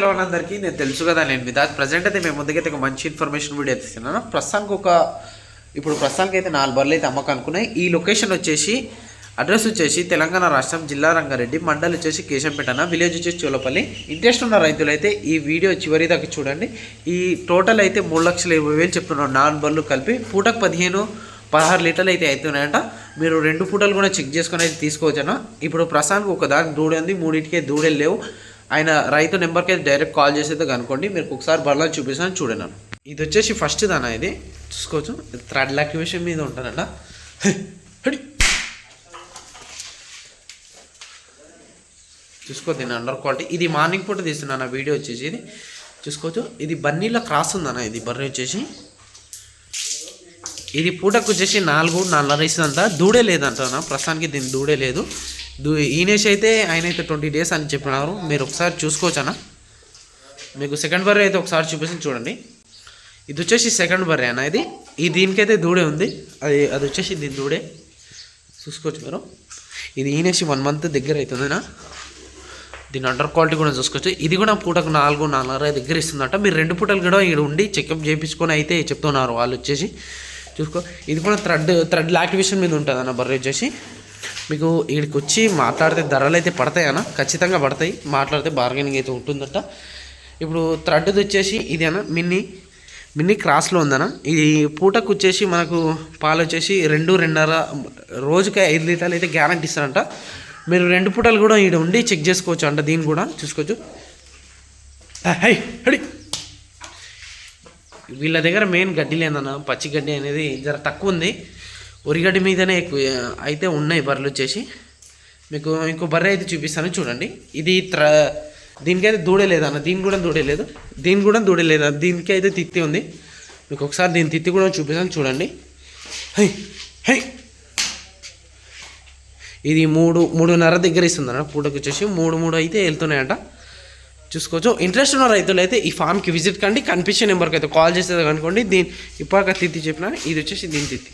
Hello అందరికీ నేను తెలుసు కదా నేను మీద ప్రజెంట్ అయితే మేము ముందుకైతే ఒక మంచి ఇన్ఫర్మేషన్ వీడియో తీస్తున్నాను ప్రస్తుతానికి ఒక ఇప్పుడు ప్రస్తుతానికి అయితే నాలుగు బర్రెలు అయితే అమ్మకం అనుకున్నాయి. ఈ లొకేషన్ వచ్చేసి అడ్రస్ వచ్చేసి తెలంగాణ రాష్ట్రం జిల్లా రంగారెడ్డి మండల్ వచ్చేసి కేశంపేటన విలేజ్ వచ్చేసి చోలపల్లి. ఇంట్రెస్ట్ ఉన్న రైతులు అయితే ఈ వీడియో చివరి దాకా చూడండి. ఈ టోటల్ అయితే మూడు లక్షల ఇరవై వేలు చెప్తున్నాం నాలుగు బర్రెలు కలిపి. పూటకు పదిహేను పదహారు లీటర్లు అయితే అవుతున్నాయంట. మీరు రెండు పూటలు కూడా చెక్ చేసుకొని అయితే తీసుకోవచ్చనా ఇప్పుడు ప్రస్తుతానికి ఒక దానికి దూడ ఉంది మూడింటికే దూడలు లేవు. ఆయన రైతు నెంబర్కి అయితే డైరెక్ట్ కాల్ చేసి అయితే కనుకోండి మీరు ఒకసారి బర్లా చూపిస్తాను చూడండి ఇది వచ్చేసి ఫస్ట్ దానా ఇది? చూసుకోవచ్చు. థ్రెడ్ లాక్టివేషన్ మీద ఉంటుందంట. చూసుకో దీని అండర్ క్వాలిటీ. ఇది మార్నింగ్ పూట తీస్తున్నాను ఆ వీడియో వచ్చేసి ఇది. చూసుకోవచ్చు. ఇది బన్నీలో క్రాస్ ఉందన్న ఇది. బర్రె వచ్చేసి. ఇది పూటకు వచ్చేసి నాలుగు నాలుగున్నర ఇస్తుందంట. దూడే లేదంట ప్రస్తుతానికి దీని దూడే లేదు. ఈనేష్ అయితే ఆయన అయితే ట్వంటీ డేస్ అని చెప్పినారు. మీరు ఒకసారి చూసుకోవచ్చనా? మీకు సెకండ్ బర్రే అయితే ఒకసారి చూపిస్తే చూడండి. ఇది వచ్చేసి సెకండ్ బర్రె అన్న ఇది. ఈ దీనికైతే దూడే ఉంది. అది అది వచ్చేసి దీని దూడే. చూసుకోవచ్చు మీరు. ఇది ఈనేసి వన్ మంత్ దగ్గర అవుతుందినా? దీని అండర్ క్వాలిటీ కూడా చూసుకోవచ్చు. ఇది కూడా పూటకు నాలుగు నాలుగున్నర దగ్గర ఇస్తుందట. మీరు రెండు పూటలు కూడా ఇక్కడ ఉండి చెకప్ చేయించుకొని అయితే చెప్తున్నారు వాళ్ళు వచ్చేసి. చూసుకో ఇది కూడా థ్రెడ్ థ్రెడ్ యాక్టివేషన్ మీద ఉంటుంది అన్న బర్రె వచ్చేసి. మీకు ఇక్కడికి వచ్చి మాట్లాడితే ధరలు అయితే పడతాయి అన్న. ఖచ్చితంగా పడతాయి. మాట్లాడితే బార్గెనింగ్ అయితే ఉంటుందట. ఇప్పుడు థ్రెడ్ది వచ్చేసి ఇది అన్న మిన్ని మిన్ని క్రాస్లో ఉందన్న. ఇది పూటకు వచ్చేసి మనకు పాలు వచ్చేసి రెండు రెండున్నర రోజుకి ఐదు లీటర్లు అయితే గ్యారంటీ ఇస్తారంట. మీరు రెండు పూటలు కూడా ఇక్కడ ఉండి చెక్ చేసుకోవచ్చు అంట. దీన్ని కూడా చూసుకోవచ్చు. హై హడి. వీళ్ళ దగ్గర మెయిన్ గడ్డి లేదన్న పచ్చి గడ్డి అనేది జర తక్కువ ఉంది. ఉరిగడ్డి మీదనే ఎక్కువ అయితే ఉన్నాయి బర్రెలు వచ్చేసి. మీకు ఇంకో బర్రె అయితే చూపిస్తాను చూడండి. ఇది త్ర దీనికైతే దూడలేదు అన్న దీని కూడా దూడలేదు దీని కూడా దూడలేదు దీనికి అయితే తిత్తి ఉంది. మీకు ఒకసారి దీని తిత్తి కూడా చూపిస్తాను చూడండి. హై హై. ఇది మూడు మూడున్నర దగ్గర ఇస్తుందన్న పూటకు వచ్చేసి మూడు మూడు అయితే వెళ్తున్నాయంట. చూసుకోవచ్చు. ఇంట్రెస్ట్ ఉన్న రైతులు అయితే ఈ ఫామ్కి విజిట్ కండి కనిపించే నెంబర్కి అయితే కాల్ చేసేది అనుకోండి. దీని ఇప్పటిక తిత్తి చెప్పిన ఇది వచ్చేసి దీని తిత్తి.